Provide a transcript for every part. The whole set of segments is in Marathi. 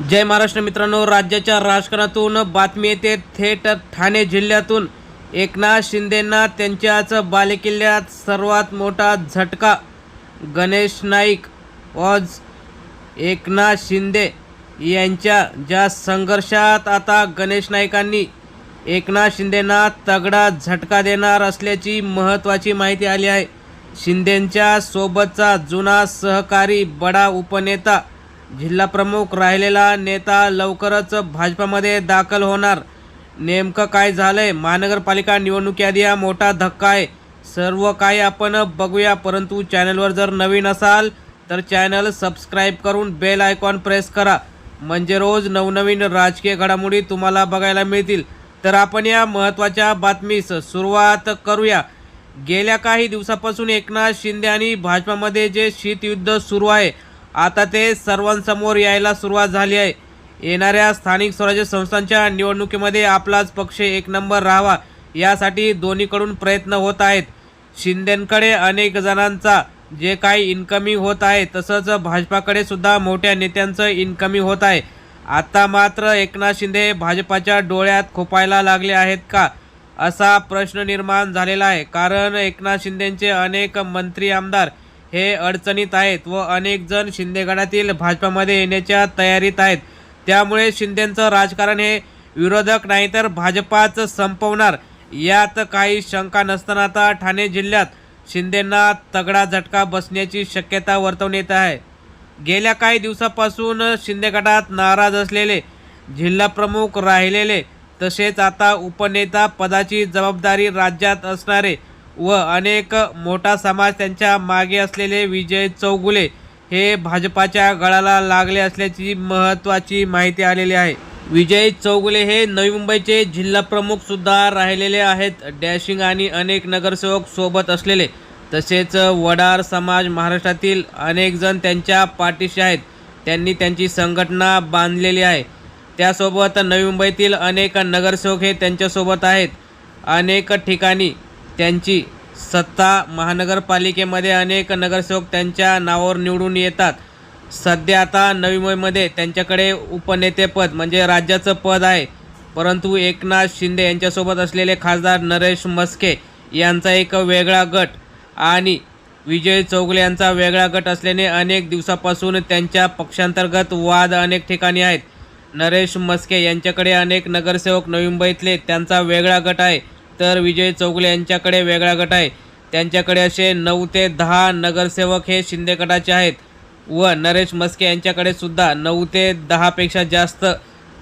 जय महाराष्ट्र मित्रांनो राज्याच्या राजकारणातून बातमी येते. थेट ठाणे जिल्ह्यातून एकनाथ शिंदेंना त्यांच्याच बालेकिल्ल्यात सर्वात मोठा झटका. गणेश नाईक वॉज एकनाथ शिंदे यांच्या ज्या संघर्षात आता गणेश नाईकांनी एकनाथ शिंदेंना तगडा झटका देणार असल्याची महत्त्वाची माहिती आली आहे. शिंदेंच्या सोबतचा जुना सहकारी बडा उपनेता जिल्हाप्रमुख राहिलेला नेता लवकरच भाजपामध्ये दाखल होणार. नेमकं काय झालंय? महानगरपालिका निवडणुकीआधी हा मोठा धक्का आहे. सर्व काही आपण बघूया परंतु चॅनलवर जर नवीन असाल तर चॅनल सबस्क्राईब करून बेल आयकॉन प्रेस करा. म्हणजे रोज नवनवीन राजकीय घडामोडी तुम्हाला बघायला मिळतील. तर आपण या महत्त्वाच्या बातमीस सुरुवात करूया. गेल्या काही दिवसापासून एकनाथ शिंदे आणि भाजपामध्ये जे शीतयुद्ध सुरू आहे आता ते सर्वांसमोर यायला सुरुवात झाली आहे. येणाऱ्या स्थानिक स्वराज्य संस्थांच्या निवडणुकीमध्ये आपलाच पक्ष एक नंबर राहावा यासाठी दोन्हीकडून प्रयत्न होत आहेत. शिंदेंकडे अनेक जणांचा जे काही इन्कमिंग होत आहे तसंच भाजपाकडे सुद्धा मोठ्या नेत्यांचं इन्कमिंग होत आहे. आता मात्र एकनाथ शिंदे भाजपाच्या डोळ्यात खोपायला लागले आहेत का? असा प्रश्न निर्माण झालेला आहे. कारण एकनाथ शिंदेचे अनेक मंत्री आमदार हे अडचणीत आहेत व अनेक जण शिंदेगडातील भाजपामध्ये येण्याच्या तयारीत आहेत. त्यामुळे शिंदेचं राजकारण हे विरोधक नाही तर भाजपाच संपवणार यात काही शंका नसताना आता ठाणे जिल्ह्यात शिंदेंना तगडा झटका बसण्याची शक्यता वर्तवण्यात येत आहे. गेल्या काही दिवसापासून शिंदे गटात नाराज असलेले जिल्हाप्रमुख राहिलेले तसेच आता उपनेता पदाची जबाबदारी राज्यात असणारे व अनेक मोठा समाज त्यांच्या मागे असलेले विजय चौगुले हे भाजपाच्या गळाला लागले असल्याची महत्त्वाची माहिती आलेली आहे. विजय चौगुले हे नवी मुंबईचे जिल्हाप्रमुख सुद्धा राहिलेले आहेत. डॅशिंग आणि अनेक नगरसेवक सोबत असलेले तसेच वडार समाज महाराष्ट्रातील अनेक जण त्यांच्या पाठीशी आहेत. त्यांनी त्यांची संघटना बांधलेली आहे. त्यासोबत नवी मुंबईतील अनेक नगरसेवक हे त्यांच्यासोबत आहेत. अनेक ठिकाणी त्यांची सत्ता महानगरपालिकेमध्ये अनेक नगरसेवक त्यांच्या नावावर निवडून येतात. सध्या आता नवी मुंबईमध्ये त्यांच्याकडे उपनेतेपद म्हणजे राज्याचं पद आहे. परंतु एकनाथ शिंदे यांच्यासोबत असलेले खासदार नरेश मस्के यांचा एक वेगळा गट आणि विजय चौगले यांचा वेगळा गट असल्याने अनेक दिवसापासून त्यांच्या पक्षांतर्गत वाद अनेक ठिकाणी आहेत. नरेश मस्के यांच्याकडे अनेक नगरसेवक नवी मुंबईतले त्यांचा वेगळा गट आहे. तर विजय चौगुले यांच्याकडे वेगळा गट आहे. त्यांच्याकडे असे नऊ ते दहा नगरसेवक हे शिंदे गटाचे आहेत. व नरेश मस्के यांच्याकडे सुद्धा नऊ ते दहापेक्षा जास्त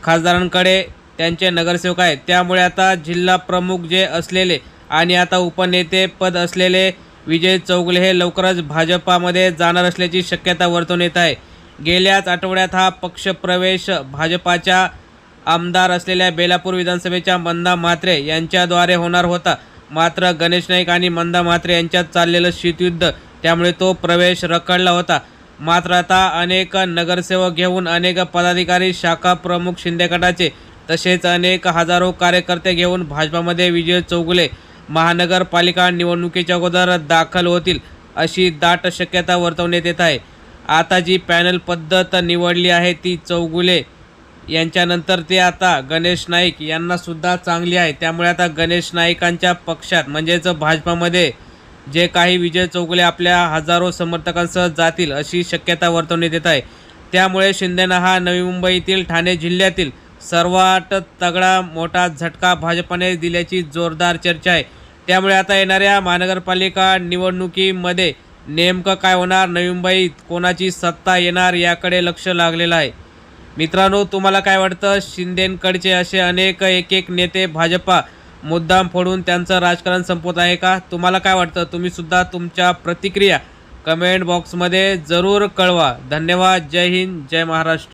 खासदारांकडे त्यांचे नगरसेवक आहेत. त्यामुळे आता जिल्हा प्रमुख जे असलेले आणि आता उपनेते पद असलेले विजय चौगले हे लवकरच भाजपामध्ये जाणार असल्याची शक्यता वर्तवण्यात येत आहे. गेल्याच आठवड्यात हा पक्षप्रवेश भाजपाच्या आमदार असलेल्या बेलापूर विधानसभेच्या मंदा म्हात्रे यांच्याद्वारे होणार होता. मात्र गणेश नाईक आणि मंदा म्हात्रे यांच्यात चाललेलं शीतयुद्ध त्यामुळे तो प्रवेश रखडला होता. मात्र आता अनेक नगरसेवक घेऊन अनेक पदाधिकारी शाखा प्रमुख शिंदे गटाचे तसेच अनेक हजारो कार्यकर्ते घेऊन भाजपामध्ये विजय चौगुले महानगरपालिका निवडणुकीच्या अगोदर दाखल होतील अशी दाट शक्यता वर्तवण्यात येत आहे. आता जी पॅनल पद्धत निवडली आहे ती चौगुले यांच्यानंतर ते आता गणेश नाईक यांनासुद्धा चांगली आहे. त्यामुळे आता गणेश नाईकांच्या पक्षात म्हणजेच भाजपामध्ये जे काही विजय चौगुले आपल्या हजारो समर्थकांसह जातील अशी शक्यता वर्तवण्यात येत आहे. त्यामुळे शिंदेना हा नवी मुंबईतील ठाणे जिल्ह्यातील सर्वात तगडा मोठा झटका भाजपाने दिल्याची जोरदार चर्चा आहे. त्यामुळे आता येणाऱ्या महानगरपालिका निवडणुकीमध्ये नेमकं काय होणार? नवी मुंबईत कोणाची सत्ता येणार याकडे लक्ष लागलेलं आहे. मित्रांनो तुम्हाला काय वाटतं? शिंदेकडचे असे अनेक एक एक नेते भाजपा मुद्दाम फोडून त्यांचं राजकारण संपवत आहे का? तुम्हाला काय वाटतं? तुम्ही सुद्धा तुमच्या प्रतिक्रिया कमेंट बॉक्समध्ये जरूर कळवा. धन्यवाद. जय हिंद. जय महाराष्ट्र.